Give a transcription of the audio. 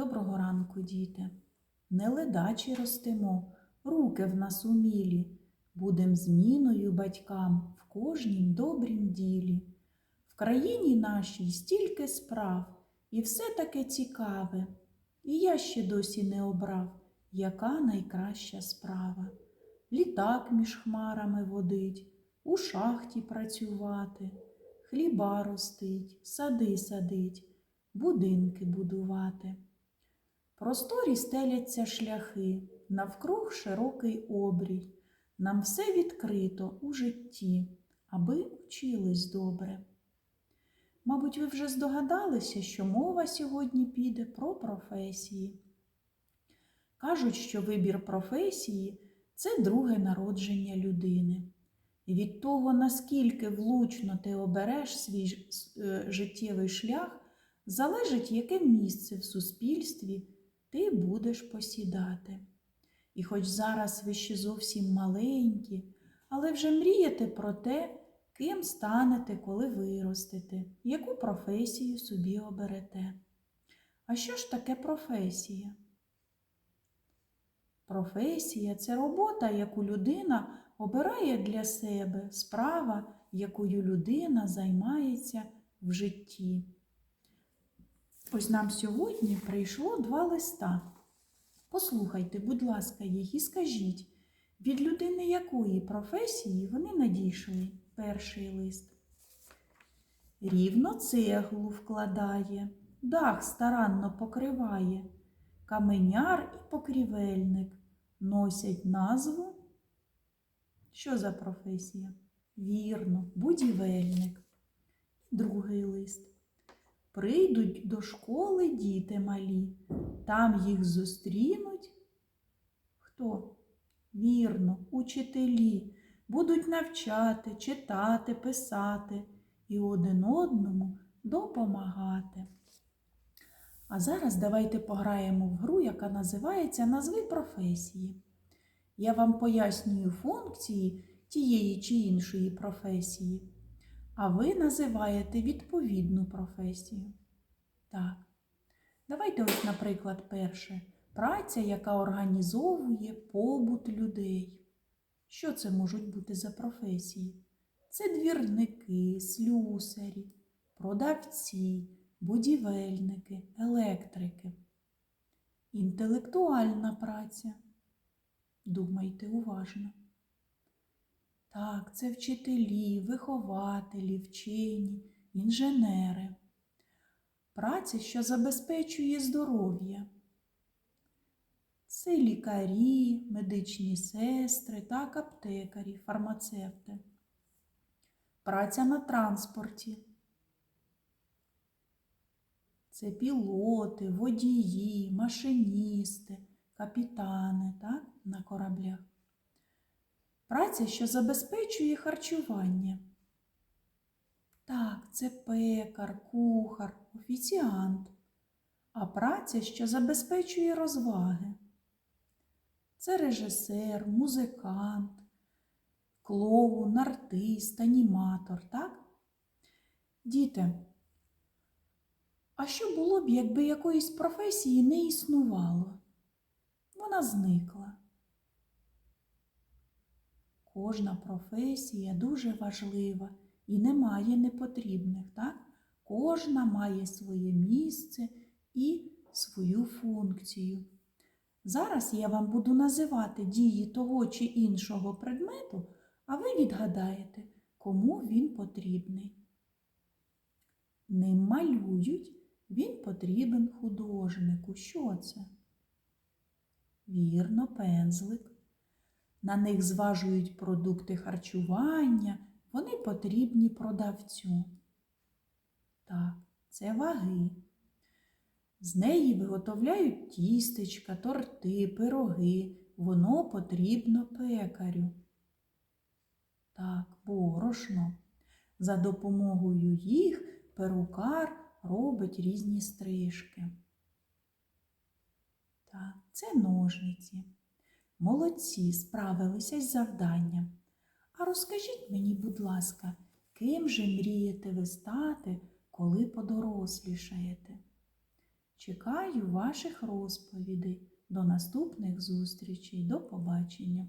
Доброго ранку, діти. Не ледачі ростемо, руки в нас умілі. Будем зміною батькам в кожнім добрім ділі. В країні нашій стільки справ, і все таке цікаве. І я ще досі не обрав, яка найкраща справа. Літак між хмарами водить, у шахті працювати, хліба ростить, сади садить, будинки будувати. Просторі стеляться шляхи, навкруг широкий обрій. Нам все відкрито у житті, аби вчились добре. Мабуть, ви вже здогадалися, що мова сьогодні піде про професії. Кажуть, що вибір професії це друге народження людини. І від того, наскільки влучно ти обереш свій е, життєвий шлях, залежить, яке місце в суспільстві ти будеш посідати. І хоч зараз ви ще зовсім маленькі, але вже мрієте про те, ким станете, коли виростете, яку професію собі оберете. А що ж таке професія? Професія це робота, яку людина обирає для себе, справа, якою людина займається в житті. Ось нам сьогодні прийшло два листа. Послухайте, будь ласка, їх і скажіть, від людини якої професії вони надійшли перший лист. Рівно цеглу вкладає, дах старанно покриває, каменяр і покрівельник носять назву. Що за професія? Вірно, будівельник. Другий лист. Прийдуть до школи діти малі, там їх зустрінуть. Хто? Вірно, учителі будуть навчати, читати, писати і один одному допомагати. А зараз давайте пограємо в гру, яка називається Назви професії. Я вам пояснюю функції тієї чи іншої професії, а ви називаєте відповідну професію. Так. Давайте ось, наприклад, перше. Праця, яка організовує побут людей. Що це можуть бути за професії? Це двірники, слюсарі, продавці, будівельники, електрики. Інтелектуальна праця. Думайте уважно. Так, це вчителі, вихователі, вчені, інженери. Праця, що забезпечує здоров'я. Це лікарі, медичні сестри, так, аптекарі, фармацевти. Праця на транспорті. Це пілоти, водії, машиністи, капітани так, на кораблях. Праця, що забезпечує харчування. Так, це пекар, кухар, офіціант. А праця, що забезпечує розваги. Це режисер, музикант, клоун, артист, аніматор, так? Діти, а що було б, якби якоїсь професії не існувало? Вона зникла. Кожна професія дуже важлива і немає непотрібних, так? Кожна має своє місце і свою функцію. Зараз я вам буду називати дії того чи іншого предмету, а ви відгадаєте, кому він потрібний. Ним малюють, він потрібен художнику. Що це? Вірно, пензлик. На них зважують продукти харчування, вони потрібні продавцю. Так, це ваги. З неї виготовляють тістечка, торти, пироги. Воно потрібно пекарю. Так, борошно. За допомогою їх перукар робить різні стрижки. Так, це ножниці. Молодці справилися з завданням. А розкажіть мені, будь ласка, ким же мрієте ви стати, коли подорослішаєте? Чекаю ваших розповідей. До наступних зустрічей. До побачення!